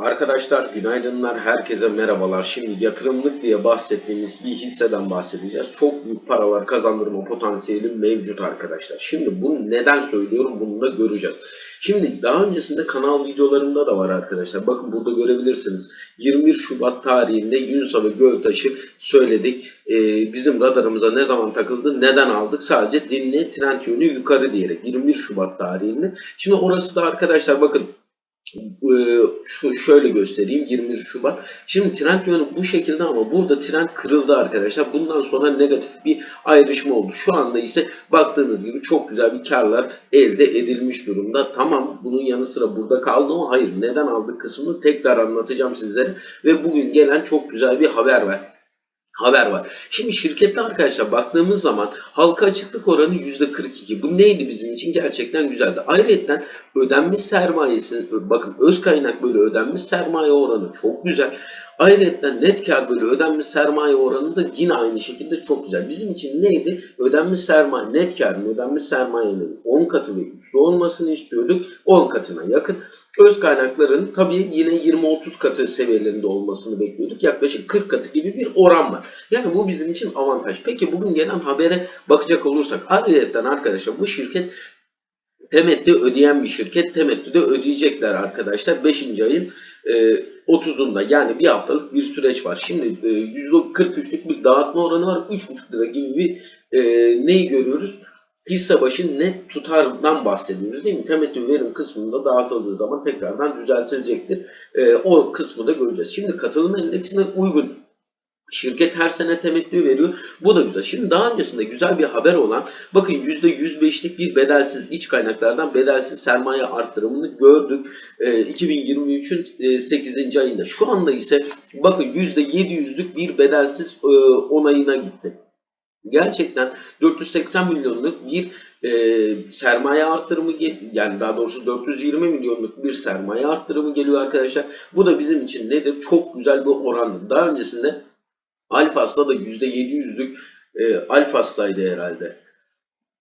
Arkadaşlar günaydınlar, herkese merhabalar. Şimdi yatırımlık diye bahsettiğimiz bir hisseden bahsedeceğiz. Çok büyük paralar kazandırma potansiyeli mevcut arkadaşlar. Şimdi bunu neden söylüyorum bunu da göreceğiz. Şimdi daha öncesinde kanal videolarımda da var arkadaşlar. Bakın burada görebilirsiniz. 21 Şubat tarihinde Yunus'a ve Göltaş'ı söyledik. Ee, bizim radarımıza ne zaman takıldı, neden aldık? Sadece dinle trend yönü yukarı diyerek 21 Şubat tarihinde. Şimdi orası da arkadaşlar bakın şu şöyle göstereyim 23 Şubat. Şimdi trend yönü bu şekilde ama burada trend kırıldı arkadaşlar. Bundan sonra negatif bir ayrışma oldu. Şu anda ise baktığınız gibi çok güzel bir karlar elde edilmiş durumda. Tamam bunun yanı sıra burada kaldı ama hayır neden aldık kısmını tekrar anlatacağım sizlere. Ve bugün gelen çok güzel bir haber var haber var. Şimdi şirkette arkadaşlar baktığımız zaman halka açıklık oranı %42. Bu neydi bizim için? Gerçekten güzeldi. Ayrıca ödenmiş sermayesi, bakın öz kaynak böyle ödenmiş sermaye oranı çok güzel. Ayrıca net kar bölü ödenmiş sermaye oranı da yine aynı şekilde çok güzel. Bizim için neydi? Ödenmiş sermaye, net karın ödenmiş sermayenin 10 katı ve üstü olmasını istiyorduk. 10 katına yakın. Öz kaynakların tabii yine 20-30 katı seviyelerinde olmasını bekliyorduk. Yaklaşık 40 katı gibi bir oran var. Yani bu bizim için avantaj. Peki bugün gelen habere bakacak olursak ayrıca arkadaşlar bu şirket temettü ödeyen bir şirket. Temettü de ödeyecekler arkadaşlar. 5. ayın e, 30'unda yani bir haftalık bir süreç var. Şimdi e, %43'lük bir dağıtma oranı var. 3,5 lira gibi bir e, neyi görüyoruz? Hisse başı net tutardan bahsediyoruz değil mi? Temettü verim kısmında dağıtıldığı zaman tekrardan düzeltilecektir. E, o kısmı da göreceğiz. Şimdi katılım endeksine uygun Şirket her sene temettü veriyor. Bu da güzel. Şimdi daha öncesinde güzel bir haber olan bakın %105'lik bir bedelsiz iç kaynaklardan bedelsiz sermaye arttırımını gördük. E, 2023'ün e, 8. ayında. Şu anda ise bakın %700'lük bir bedelsiz e, onayına gitti. Gerçekten 480 milyonluk bir e, sermaye artırımı yani daha doğrusu 420 milyonluk bir sermaye artırımı geliyor arkadaşlar. Bu da bizim için nedir? Çok güzel bir orandır. Daha öncesinde Alfas'ta da %700'lük e, Alfas'taydı herhalde.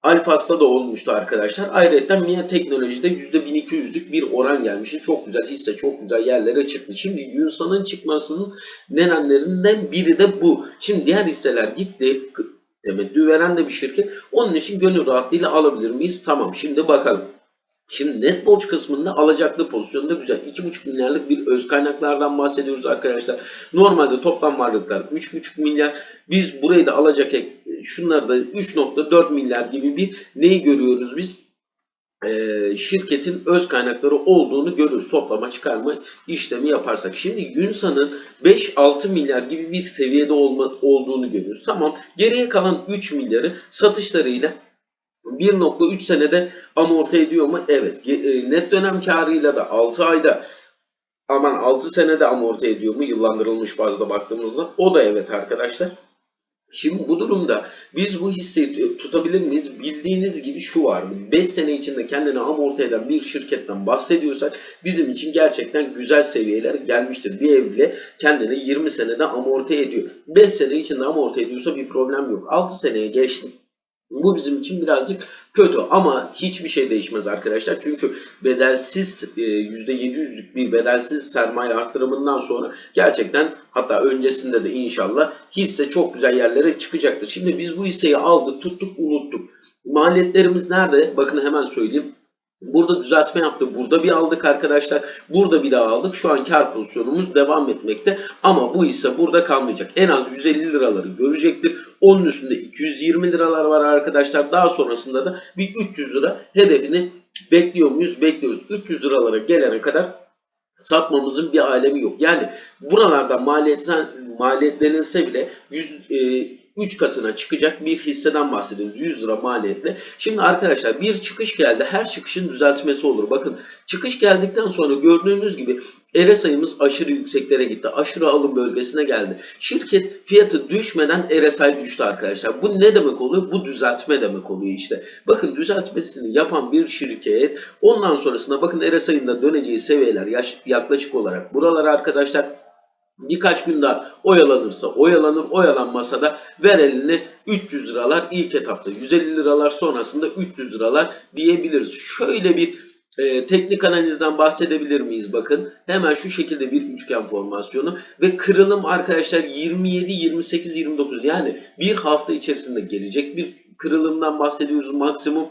Alfas'ta da olmuştu arkadaşlar. Ayrıca Mia Teknoloji'de %1200'lük bir oran gelmişti. Çok güzel hisse, çok güzel yerlere çıktı. Şimdi Yunsan'ın çıkmasının nedenlerinden biri de bu. Şimdi diğer hisseler gitti. Temettü veren de bir şirket. Onun için gönül rahatlığıyla alabilir miyiz? Tamam şimdi bakalım. Şimdi net borç kısmında alacaklı pozisyonda güzel. 2,5 milyarlık bir öz kaynaklardan bahsediyoruz arkadaşlar. Normalde toplam varlıklar 3,5 milyar. Biz burayı da alacak şunları da 3,4 milyar gibi bir neyi görüyoruz biz? Ee, şirketin öz kaynakları olduğunu görürüz. Toplama çıkarma işlemi yaparsak. Şimdi Yunsan'ın 5-6 milyar gibi bir seviyede olma, olduğunu görüyoruz. Tamam. Geriye kalan 3 milyarı satışlarıyla 1.3 senede amorti ediyor mu? Evet. E, net dönem karıyla da 6 ayda aman 6 senede amorti ediyor mu? Yıllandırılmış bazda baktığımızda. O da evet arkadaşlar. Şimdi bu durumda biz bu hisseyi tutabilir miyiz? Bildiğiniz gibi şu var. 5 sene içinde kendini amorti eden bir şirketten bahsediyorsak bizim için gerçekten güzel seviyeler gelmiştir. Bir evle kendini 20 senede amorti ediyor. 5 sene içinde amorti ediyorsa bir problem yok. 6 seneye geçti bu bizim için birazcık kötü ama hiçbir şey değişmez arkadaşlar. Çünkü bedelsiz %700'lük e, bir bedelsiz sermaye arttırımından sonra gerçekten hatta öncesinde de inşallah hisse çok güzel yerlere çıkacaktır. Şimdi biz bu hisseyi aldık, tuttuk, unuttuk. Maliyetlerimiz nerede? Bakın hemen söyleyeyim. Burada düzeltme yaptık. Burada bir aldık arkadaşlar. Burada bir daha aldık. Şu an kar pozisyonumuz devam etmekte. Ama bu hisse burada kalmayacak. En az 150 liraları görecektir. Onun üstünde 220 liralar var arkadaşlar. Daha sonrasında da bir 300 lira hedefini bekliyor muyuz? Bekliyoruz. 300 liralara gelene kadar satmamızın bir alemi yok. Yani buralardan maliyet, maliyetlenilse bile 100, e, 3 katına çıkacak bir hisseden bahsediyoruz. 100 lira maliyetle. Şimdi arkadaşlar bir çıkış geldi. Her çıkışın düzeltmesi olur. Bakın çıkış geldikten sonra gördüğünüz gibi RSI'miz aşırı yükseklere gitti. Aşırı alım bölgesine geldi. Şirket fiyatı düşmeden RSI düştü arkadaşlar. Bu ne demek oluyor? Bu düzeltme demek oluyor işte. Bakın düzeltmesini yapan bir şirket ondan sonrasında bakın RSI'nin de döneceği seviyeler yaklaşık olarak buralar arkadaşlar birkaç gün daha oyalanırsa oyalanır oyalanmasa da ver elini 300 liralar ilk etapta 150 liralar sonrasında 300 liralar diyebiliriz. Şöyle bir Ee, teknik analizden bahsedebilir miyiz? Bakın hemen şu şekilde bir üçgen formasyonu ve kırılım arkadaşlar 27, 28, 29 yani bir hafta içerisinde gelecek bir kırılımdan bahsediyoruz maksimum.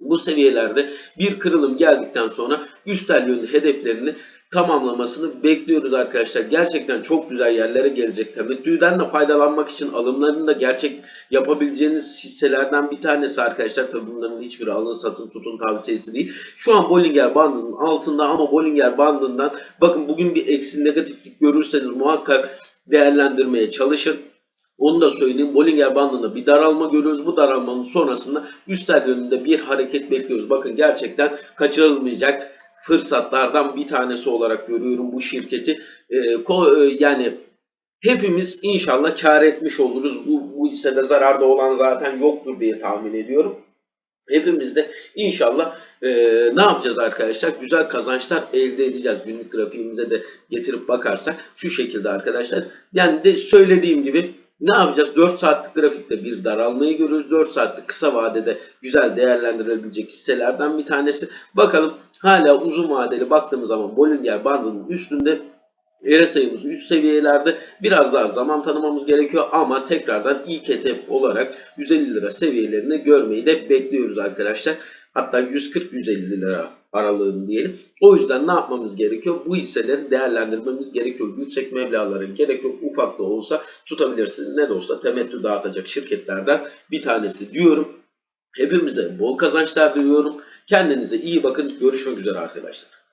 Bu seviyelerde bir kırılım geldikten sonra üstel yönlü hedeflerini tamamlamasını bekliyoruz arkadaşlar. Gerçekten çok güzel yerlere gelecek. Temettüden de faydalanmak için alımlarını da gerçek yapabileceğiniz hisselerden bir tanesi arkadaşlar. Tabii bunların hiçbiri alın satın tutun tavsiyesi değil. Şu an Bollinger bandının altında ama Bollinger bandından bakın bugün bir eksi negatiflik görürseniz muhakkak değerlendirmeye çalışın. Onu da söyleyeyim. Bollinger bandında bir daralma görüyoruz. Bu daralmanın sonrasında üstel yönünde bir hareket bekliyoruz. Bakın gerçekten kaçırılmayacak fırsatlardan bir tanesi olarak görüyorum bu şirketi. Ee, e, yani hepimiz inşallah kar etmiş oluruz. Bu, bu hissede zararda olan zaten yoktur diye tahmin ediyorum. Hepimiz de inşallah e, ne yapacağız arkadaşlar? Güzel kazançlar elde edeceğiz. Günlük grafiğimize de getirip bakarsak şu şekilde arkadaşlar. Yani de söylediğim gibi ne yapacağız? 4 saatlik grafikte bir daralmayı görüyoruz. 4 saatlik kısa vadede güzel değerlendirilebilecek hisselerden bir tanesi. Bakalım hala uzun vadeli baktığımız zaman Bollinger bandının üstünde ERA sayımız üst seviyelerde biraz daha zaman tanımamız gerekiyor ama tekrardan ilk hedef olarak 150 lira seviyelerini görmeyi de bekliyoruz arkadaşlar. Hatta 140-150 lira aralığını diyelim. O yüzden ne yapmamız gerekiyor? Bu hisseleri değerlendirmemiz gerekiyor. Yüksek meblağlara gerek yok. Ufak da olsa tutabilirsiniz. Ne de olsa temettü dağıtacak şirketlerden bir tanesi diyorum. Hepimize bol kazançlar diliyorum. Kendinize iyi bakın. Görüşmek üzere arkadaşlar.